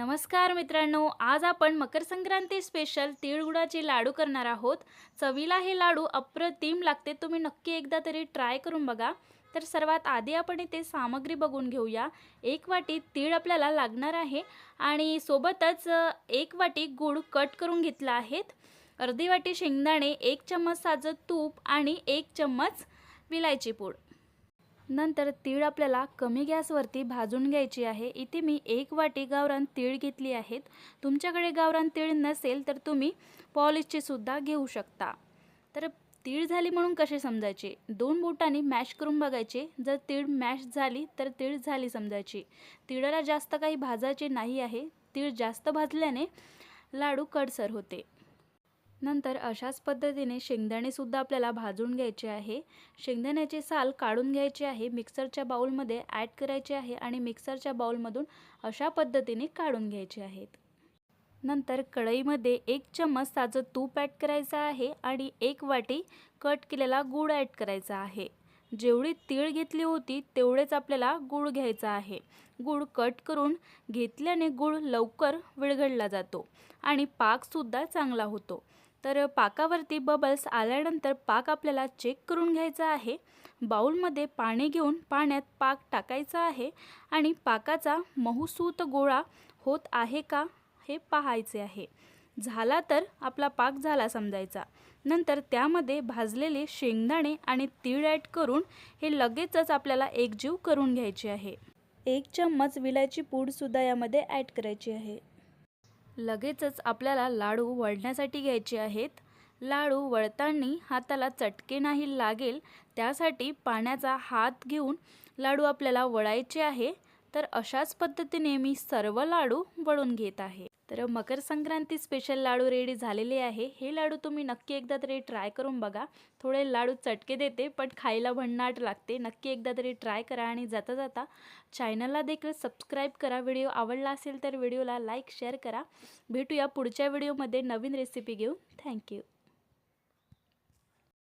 नमस्कार मित्रांनो आज आपण मकर संक्रांती स्पेशल तिळगुळाचे लाडू करणार आहोत. चवीला हे लाडू अप्रतिम लागते तुम्ही नक्की एकदा तरी ट्राय करून बघा. तर सर्वात आधी आपण इथे सामग्री बघून घेऊया. एक वाटी तीळ आपल्याला लागणार आहे आणि सोबतच एक वाटी गूळ कट करून घेतला आहेत अर्धी वाटी शेंगदाणे एक चम्मच साजं तूप आणि एक चम्मच विलायची पूड. नंतर तीळ आपल्याला कमी गॅसवरती भाजून घ्यायची आहे. इथे मी एक वाटी गावरान तीळ घेतली आहेत. तुमच्याकडे गावरान तीळ नसेल तर तुम्ही पॉलिशची सुद्धा घेऊ शकता. तर तीळ झाली म्हणून कसे समजायचे? दोन बोटांनी मॅश करून बघायचे. जर तीळ मॅश झाली तर तीळ झाली समजायची. तिळाला जास्त काही भाजायचे नाही आहे. तीळ जास्त भाजल्याने लाडू कडसर होते. नंतर अशाच पद्धतीने शेंगदाणेसुद्धा आपल्याला भाजून घ्यायचे आहे. शेंगदाण्याचे साल काढून घ्यायचे आहे मिक्सरच्या बाउलमध्ये ॲड करायचे आहे आणि मिक्सरच्या बाउलमधून अशा पद्धतीने काढून घ्यायचे आहेत. नंतर कढईमध्ये एक चम्मच ताजं तूप ॲड करायचं आहे आणि एक वाटी कट केलेला गूळ ॲड करायचा आहे. जेवढी तीळ घेतली होती तेवढेच आपल्याला गूळ घ्यायचा आहे. गूळ कट करून घेतल्याने गूळ लवकर विरघळला जातो आणि पाकसुद्धा चांगला होतो. तर पाकावरती बबल्स आल्यानंतर पाक आपल्याला चेक करून घ्यायचा आहे. बाऊलमध्ये पाणी घेऊन पाण्यात पाक टाकायचा आहे आणि पाकाचा मऊसूत गोळा होत आहे का हे पाहायचे आहे. झाला तर आपला पाक झाला समजायचा. नंतर त्यामध्ये भाजलेले शेंगदाणे आणि तीळ ॲड करून हे लगेचच आपल्याला एकजीव करून घ्यायचे आहे. एक चम्मच विलायची पूडसुद्धा यामध्ये ॲड करायची आहे. लगेचच आपल्याला लाडू वळण्यासाठी घ्यायचे आहेत. लाडू वळताना हाताला चटके नाही लागेल त्यासाठी पाण्याचा हात घेऊन लाडू आपल्याला वळायचे आहे. तर अशाच पद्धतीने मी सर्व लाडू वळून घेत आहे. तर मकर संक्रांती स्पेशल लाडू रेडी झालेले आहे. हे लाडू तुम्ही नक्की एकदा तरी ट्राय करून बघा. थोडे लाडू चटके देते पण खायला भन्नाट लागते. नक्की एकदा तरी ट्राय करा आणि जाता जाता चॅनलला देखील सबस्क्राईब करा. व्हिडिओ आवडला असेल तर व्हिडिओला लाईक शेअर करा. भेटूया पुढच्या व्हिडिओमध्ये नवीन रेसिपी घेऊन. थँक्यू